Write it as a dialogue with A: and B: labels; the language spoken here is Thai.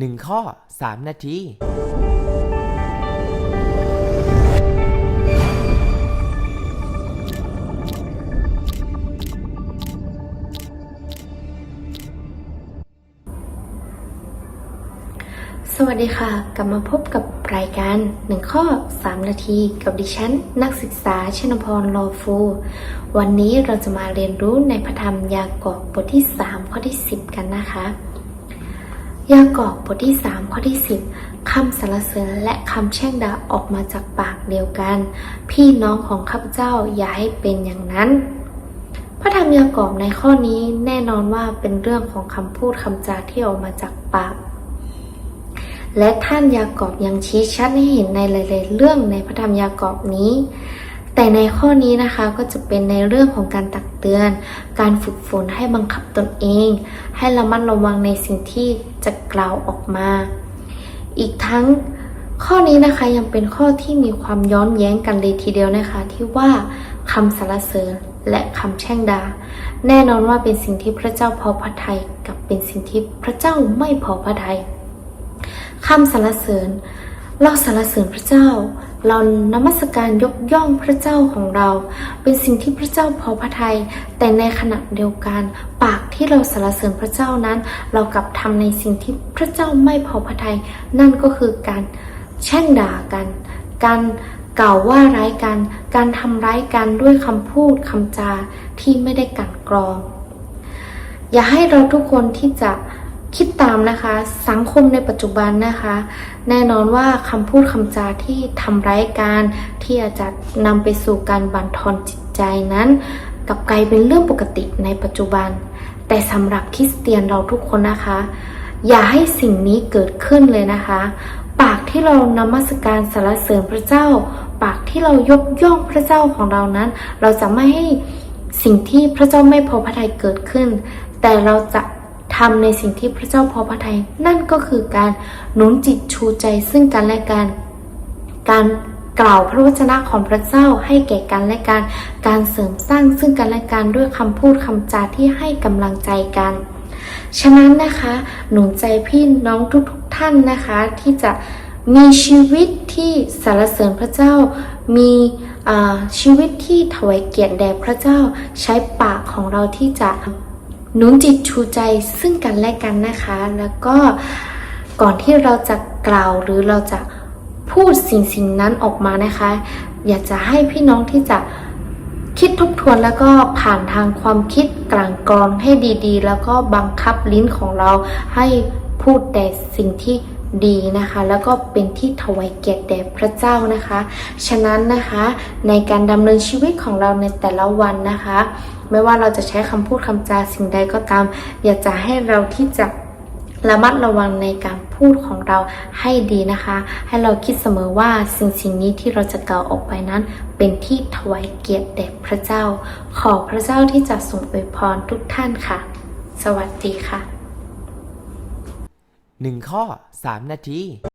A: 1 ข้อ 3 นาที
B: สวัสดีค่ะ กลับมาพบกับรายการ 1 ข้อ 3 นาที กับดิฉัน นักศึกษาชนพรลอฟู วันนี้เราจะมาเรียนรู้ในพระธรรมยากอบบทที่ 3 ข้อที่ 10 กันนะคะ ยากอบบทที่ 3 ข้อที่ 10คำสรรเสริญและคำแช่งด่าออกมาจากปากเดียวกัน พี่น้องของข้าพเจ้าอย่าให้เป็นอย่างนั้น พระธรรมยากอบในข้อนี้แน่นอนว่าเป็นเรื่องของคำพูดคำจาที่ออกมาจากปาก และท่านยากอบยังชี้ชัดให้เห็นในหลาย ๆ เรื่องในพระธรรมยากอบนี้ แต่ในข้อนี้นะคะก็จะเป็นในเรื่องของการตักเตือน การฝึกฝนให้บังคับตนเอง ให้ระมัดระวังในสิ่งที่จะกล่าวออกมา อีกทั้งข้อนี้นะคะยังเป็นข้อที่มีความย้อนแย้งกันเลยทีเดียวนะคะ ที่ว่าคำสรรเสริญและคำแช่งดา แน่นอนว่าเป็นสิ่งที่พระเจ้าพอพระทัยกับเป็นสิ่งที่พระเจ้าไม่พอพระทัยคำสรรเสริญเราสรรเสริญพระเจ้า เรานมัสการยกย่องพระเจ้าของเรา เป็นสิ่งที่พระเจ้าพอพระทัยแต่ในขณะเดียวกัน ปากที่เราสรรเสริญพระเจ้านั้น เรากลับทำในสิ่งที่พระเจ้าไม่พอพระทัยนั่นก็คือการแช่งด่ากัน การกล่าวว่าร้ายกัน การทำร้ายกันด้วยคำพูดคำจาที่ไม่ได้กันกรอง อย่าให้เราทุกคนที่จะ คิดตามนะคะสังคมในปัจจุบันนะคะ แน่นอนว่าคำพูดคำจาที่ทำร้ายการที่อาจจะนำไปสู่การบั่นทอนจิตใจนั้นกับกลายเป็นเรื่องปกติในปัจจุบัน แต่สำหรับคริสเตียนเราทุกคนนะคะ อย่าให้สิ่งนี้เกิดขึ้นเลยนะคะ ปากที่เรานมัสการสรรเสริญพระเจ้า ปากที่เรายกย่องพระเจ้าของเรานั้น เราจะไม่ให้สิ่งที่พระเจ้าไม่พอพระทัยเกิดขึ้น แต่เราจะ ทำในสิ่งที่พระเจ้าพอพระทัยนั่นก็คือการหนุนจิตชูใจซึ่งกันและกันการกล่าวพระวจนะของพระเจ้าให้แก่กันและกัน การเสริมสร้างซึ่งกันและกันด้วยคำพูดคำจาที่ให้กำลังใจกัน ฉะนั้นนะคะ หนุนใจพี่น้องทุกๆทท่านนะคะ ที่จะมีชีวิตที่สรรเสริญพระเจ้า มีชีวิตที่ถวายเกียรติแด่พระเจ้า ใช้ปากของเราที่จะ หนุนจิตชูใจซึ่งกันและกันนะคะ แล้วก็ก่อนที่เราจะกล่าวหรือเราจะพูดสิ่งสิ่งนั้นออกมานะคะ อยากจะให้พี่น้องที่จะคิดทบทวนแล้วก็ผ่านทางความคิดกลางกรองให้ดีๆ แล้วก็บังคับลิ้นของเราให้พูดแต่สิ่งที่ ดีนะคะ แล้วก็เป็นที่ถวายเกียรติแด่พระเจ้านะคะ ฉะนั้นนะคะในการดำเนินชีวิตของเราในแต่ละวันนะคะ ไม่ว่าเราจะใช้คำพูดคำจาสิ่งใดก็ตาม อยากจะให้เราที่จะระมัดระวังในการพูดของเราให้ดีนะคะ ให้เราคิดเสมอว่าสิ่งสิ่งนี้ที่เราจะกล่าวออกไปนั้น เป็นที่ถวายเกียรติแด่พระเจ้า ขอพระเจ้าที่จะทรงอวยพรทุกท่านค่ะ สวัสดีค่ะ
A: 1 ข้อ 3 นาที